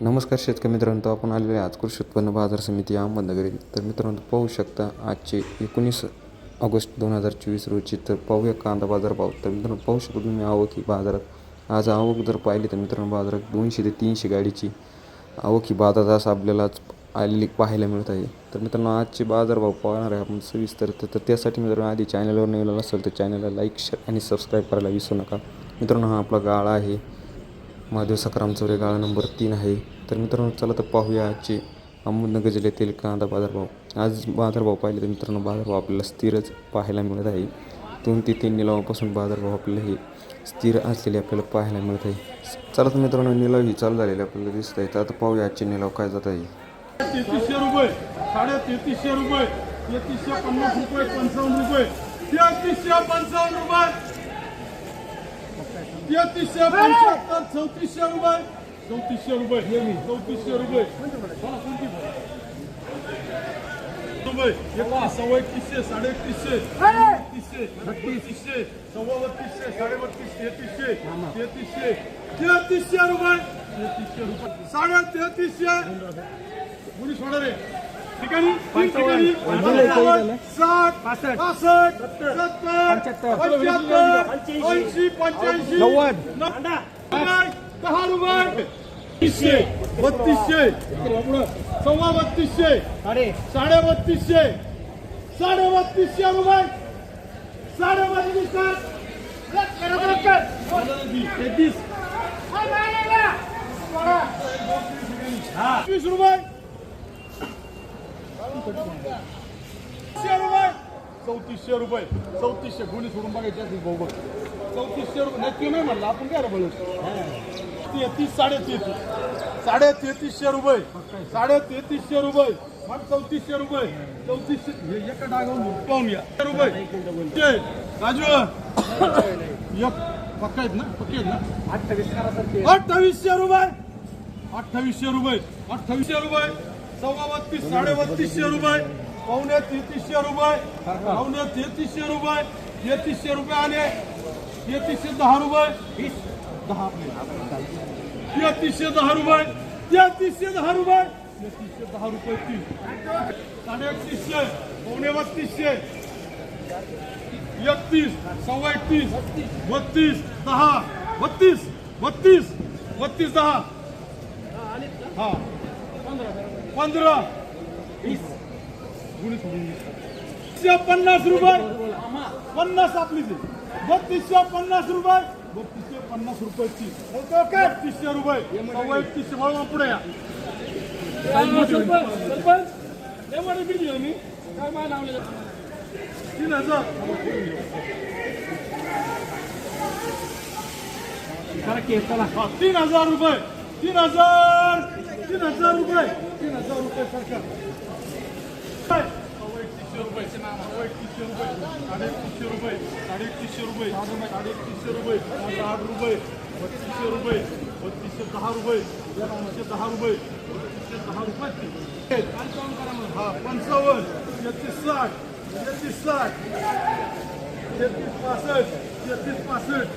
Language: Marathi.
नमस्कार शेतकरी मित्रांनो आपण आलेले आज कृषी उत्पन्न बाजार समिती अहमदनगर. तर मित्रांनो पाहू शकता आजचे एकोणीस ऑगस्ट दोन हजार चोवीस रोजी तर पाहूया कांदा बाजार भाव. तर मित्रांनो पाहू शकतो तुम्ही आवक ही बाजारात. आज आवक जर पाहिली तर मित्रांनो बाजारात दोनशे ते तीनशे गाडीची आवक ही बाजारात असं आपल्याला आज आलेली पाहायला मिळत आहे. तर मित्रांनो आजचे बाजारभाव पाहणार आहे आपण सविस्तर. तर तर त्यासाठी मित्रांनो आधी चॅनलवर नवीन असेल तर चॅनलला लाईक शेअर आणि सबस्क्राईब करायला विसरू नका. मित्रांनो हा आपला गाळा आहे. महादेव सकराम चौरे गाळा नंबर तीन आहे. तर मित्रांनो चला तर पाहूया आजचे अहमदनगर जिल्ह्यातील कांदा बाजारभाव. आज बाजारभाव पाहिले तर मित्रांनो बाजारभाव आपल्याला स्थिरच पाहायला मिळत आहे. दोन ते तीन निलावापासून बाजारभाव आपल्याला हे स्थिर असलेले आपल्याला पाहायला मिळत आहे. चला तर मित्रांनो निलाव ही चालू झालेली आपल्याला दिसत आहे. तर आता पाहूया आजचे निलाव काय जात आहे. तेहतीसशे रुपये साडे तेहतीसशे रुपये तेहतीसशे पन्नास रुपये पंचावन्न रुपये तेहतीसशे पंचावन्न रुपये. तेहतीसशे पंच्याहत्तर चौतीसशे रुपये चौतीसशे रुपये चौतीसशे रुपये रुपये एकतीस सव्वा एकतीसशे साडे एकतीसशे एकतीसशे बत्तीसशे सव्वा बत्तीसशे साडे बत्तीस तेहतीसशे तेहतीसशे तेहतीसशे रुपये तेहतीसशे रुपये साडे तेहतीसशे मुली सोडा रे ठिकाणी तीन ठिकाणी साठ पासष्ट सत्तर पंच्याहत्तर ऐंशी पंच्याऐंशी नव्वद दहा रुपये तीसशे बत्तीसशे सव्वा बत्तीसशे साडे बत्तीसशे साडे बत्तीसशे रुपये साडे बत्तीसशे तेहतीस वीस रुपये रुपये चौतीसशे रुपये. चौतीसशे गुणी सोडून बघायचे असेल भाऊ बघ. चौतीसशे रुपये नाही ते नाही म्हणलं. आपण काय रे बोलू तेहतीस साडे साडे तेहतीसशे रुपये. साडे तेहतीसशे रुपये. मग चौतीसशे रुपये. चौतीसशे हे एका डागावून पाहून या रुपये. ते, राजू. एक पक्का आहेत ना? पक्के आहेत ना? अठ्ठावीस अठ्ठावीसशे रुपये. अठ्ठावीसशे रुपये. अठ्ठावीसशे रुपये. सव्वा बत्तीस साडे बत्तीसशे रुपये. पावणे तेहतीसशे रुपये पावणे तेहतीसशे रुपये तेहतीसशे रुपये आले तेहतीसशे दहा रुपये दहा तेहतीसशे दहा रुपये तेहतीसशे दहा रुपये तेहतीसशे दहा रुपये तीन साडे एकतीसशे पावणे बत्तीसशे एकतीस सव्वा एकतीस बत्तीस दहा बत्तीस बत्तीस बत्तीस दहा हा पंधरा पंधरा वीस. बत्तीसशे पन्नास रुपये. पन्नास आपली ती बत्तीसशे पन्नास रुपये. बत्तीसशे पन्नास रुपये तीस बत्तीसशे रुपये. एकतीसशे बरोबर पुढे या. तीन हजार. तीन हजार रुपये. तीन हजार. तीन हजार रुपये. तीन हजार रुपये सरकार. रुपये रुपये एकतीसशे रुपये साडे एकतीसशे रुपये साडे एकतीसशे रुपये आठ रुपये बत्तीसशे रुपये बत्तीसशे दहा रुपये बत्तीसशे दहा रुपये बत्तीसशे दहा रुपये हा पंचावन्न तेहतीस साठ तेहतीस साठ तेहतीस पासष्ट तेहतीस पासष्ट